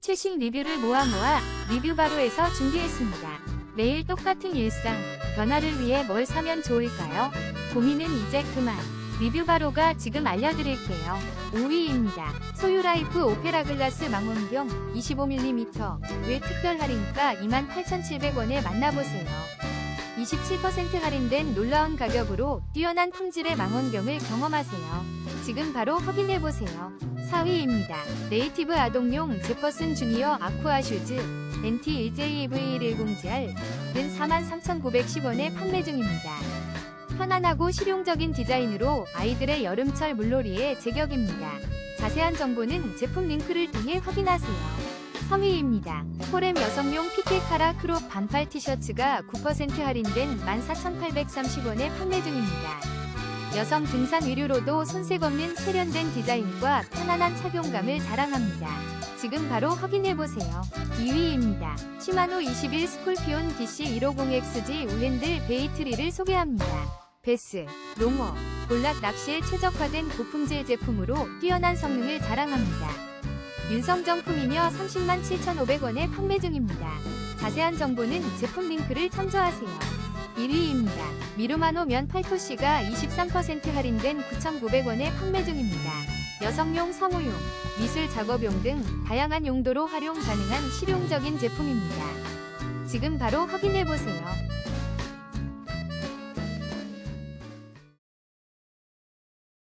최신 리뷰를 모아 모아 리뷰 바로에서 준비했습니다. 매일 똑같은 일상, 변화를 위해 뭘 사면 좋을까요? 고민은 이제 그만. 리뷰 바로가 지금 알려드릴게요. 5위입니다. 소유라이프 오페라 글라스 망원경 25mm 외 특별 할인가 28,700원에 만나보세요. 27% 할인된 놀라운 가격으로 뛰어난 품질의 망원경을 경험하세요. 지금 바로 확인해보세요. 4위입니다. 네이티브 아동용 제퍼슨 주니어 아쿠아 슈즈 NT 1JV110GR 는 43,910원에 판매 중입니다. 편안하고 실용적인 디자인으로 아이들의 여름철 물놀이에 제격입니다. 자세한 정보는 제품 링크를 통해 확인하세요. 3위입니다. 포렘 여성용 피케 카라 크롭 반팔 티셔츠가 9% 할인된 14,830원에 판매 중입니다. 여성 등산 의류로도 손색 없는 세련된 디자인과 편안한 착용감을 자랑합니다. 지금 바로 확인해보세요. 2위입니다. 시마노 21 스콜피온 DC150XG 우핸들 베이트리를 소개합니다. 베스, 롱어, 볼락 낚시에 최적화된 고품질 제품으로 뛰어난 성능을 자랑합니다. 윤성정품이며 30만 7,500원에 판매 중입니다. 자세한 정보는 제품 링크를 참조하세요. 1위입니다. 미루마노 면 팔토시가 23% 할인된 9,900원에 판매 중입니다. 여성용 사무용, 미술 작업용 등 다양한 용도로 활용 가능한 실용적인 제품입니다. 지금 바로 확인해보세요.